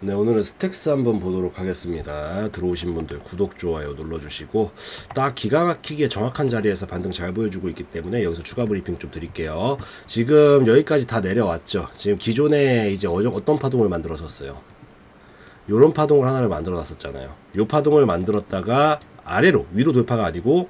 네, 오늘은 스택스 한번 보도록 하겠습니다. 들어오신 분들 구독, 좋아요 눌러주시고 딱 기가 막히게 정확한 자리에서 반등 잘 보여주고 있기 때문에 여기서 추가 브리핑 좀 드릴게요. 지금 여기까지 다 내려왔죠. 지금 기존에 이제 어떤 파동을 만들어졌어요. 요런 파동을 하나를 만들어 놨었잖아요. 요 파동을 만들었다가 아래로 위로 돌파가 아니고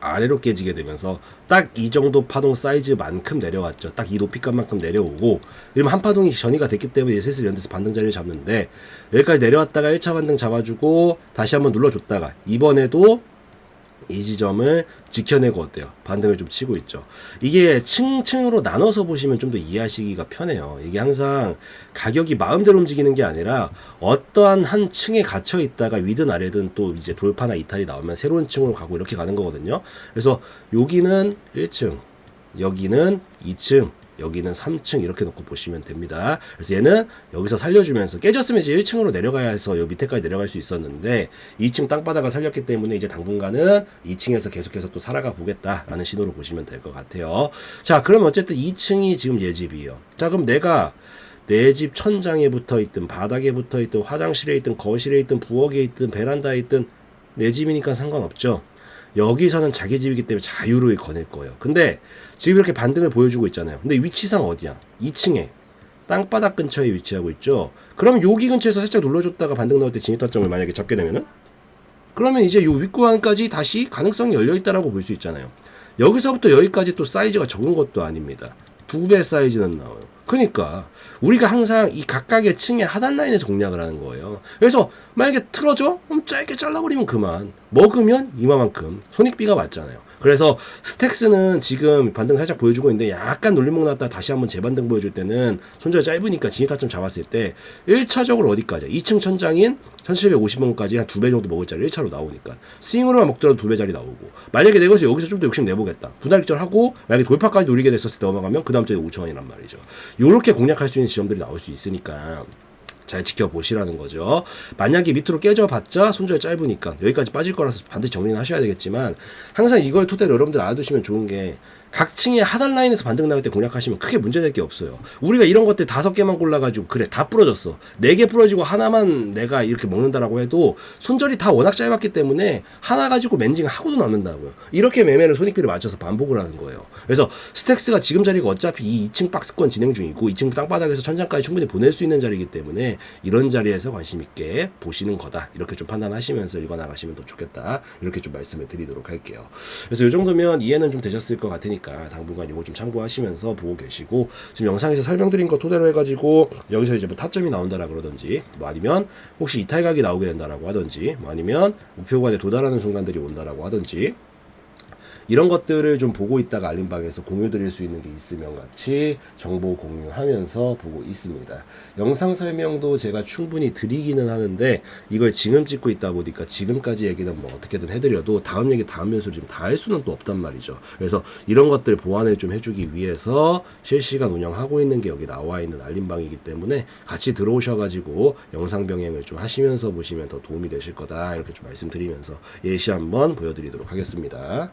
아래로 깨지게 되면서 딱 이 정도 파동 사이즈만큼 내려왔죠. 딱 이 높이감만큼 내려오고 그러면 한 파동이 전이가 됐기 때문에 슬슬 연대에서 반등 자리를 잡는데 여기까지 내려왔다가 1차 반등 잡아주고 다시 한번 눌러줬다가 이번에도 이 지점을 지켜내고 어때요? 반등을 좀 치고 있죠. 이게 층층으로 나눠서 보시면 좀 더 이해하시기가 편해요. 이게 항상 가격이 마음대로 움직이는 게 아니라 어떠한 한 층에 갇혀 있다가 위든 아래든 또 이제 돌파나 이탈이 나오면 새로운 층으로 가고 이렇게 가는 거거든요. 그래서 여기는 1층, 여기는 2층, 여기는 3층 이렇게 놓고 보시면 됩니다. 그래서 얘는 여기서 살려주면서 깨졌으면 이제 1층으로 내려가야 해서 요 밑에까지 내려갈 수 있었는데 2층 땅바닥을 살렸기 때문에 이제 당분간은 2층에서 계속해서 또 살아가 보겠다라는 신호로 보시면 될 것 같아요. 자, 그럼 어쨌든 2층이 지금 예 집이에요. 자, 그럼 내가 내집 천장에 붙어 있든 바닥에 붙어 있든 화장실에 있든 거실에 있든 부엌에 있든 베란다에 있든 내 집이니까 상관없죠. 여기서는 자기 집이기 때문에 자유로이 거닐 거예요. 근데 지금 이렇게 반등을 보여주고 있잖아요. 근데 위치상 어디야? 2층에 땅바닥 근처에 위치하고 있죠. 그럼 여기 근처에서 살짝 눌러줬다가 반등 나올 때 진입타점을 만약에 잡게 되면은 그러면 이제 요 윗구간까지 다시 가능성이 열려 있다라고 볼 수 있잖아요. 여기서부터 여기까지 또 사이즈가 적은 것도 아닙니다. 두 배 사이즈는 나와요. 그러니까 우리가 항상 이 각각의 층의 하단 라인에서 공략을 하는 거예요. 그래서 만약에 틀어져? 그럼 짧게 잘라버리면 그만. 먹으면 이마만큼 손익비가 맞잖아요. 그래서 스택스는 지금 반등 살짝 보여주고 있는데 약간 놀림목 나왔다 다시 한번 재반등 보여줄 때는 손절 짧으니까 진입타점 잡았을 때 1차적으로 어디까지? 2층 천장인 1750원까지 한 두 배 정도 먹을 자리 1차로 나오니까. 스윙으로만 먹더라도 두 배 자리 나오고. 만약에 내가 여기서 좀 더 욕심 내보겠다. 분할익절 하고 만약에 돌파까지 노리게 됐었을 때 넘어가면 그 다음 주에 5천원이란 말이죠. 요렇게 공략할 수 있는 지점들이 나올 수 있으니까 잘 지켜보시라는 거죠. 만약에 밑으로 깨져봤자 손절 짧으니까 여기까지 빠질 거라서 반드시 정리는 하셔야 되겠지만 항상 이걸 토대로 여러분들 알아두시면 좋은 게 각 층의 하단 라인에서 반등 나올 때 공략하시면 크게 문제될 게 없어요. 우리가 이런 것들 다섯 개만 골라가지고 그래 다 부러졌어. 네 개 부러지고 하나만 내가 이렇게 먹는다라고 해도 손절이 다 워낙 짧았기 때문에 하나 가지고 맨징을 하고도 남는다고요. 이렇게 매매를 손익비를 맞춰서 반복을 하는 거예요. 그래서 스택스가 지금 자리가 어차피 이 2층 박스권 진행 중이고 2층 땅바닥에서 천장까지 충분히 보낼 수 있는 자리이기 때문에 이런 자리에서 관심 있게 보시는 거다. 이렇게 좀 판단하시면서 읽어 나가시면 더 좋겠다. 이렇게 좀 말씀을 드리도록 할게요. 그래서 이 정도면 이해는 좀 되셨을 것 같으니까 당분간 이거 좀 참고하시면서 보고 계시고 지금 영상에서 설명드린 거 토대로 해가지고 여기서 이제 뭐 타점이 나온다라 그러든지 뭐 아니면 혹시 이탈각이 나오게 된다라고 하든지 뭐 아니면 목표관에 도달하는 순간들이 온다라고 하든지 이런 것들을 좀 보고 있다가 알림방에서 공유 드릴 수 있는 게 있으면 같이 정보 공유하면서 보고 있습니다. 영상 설명도 제가 충분히 드리기는 하는데 이걸 지금 찍고 있다 보니까 지금까지 얘기는 뭐 어떻게든 해드려도 다음 얘기 다음 연수를 지금 다 할 수는 또 없단 말이죠. 그래서 이런 것들 보완을 좀 해주기 위해서 실시간 운영하고 있는 게 여기 나와 있는 알림방이기 때문에 같이 들어오셔가지고 영상 병행을 좀 하시면서 보시면 더 도움이 되실 거다 이렇게 좀 말씀드리면서 예시 한번 보여드리도록 하겠습니다.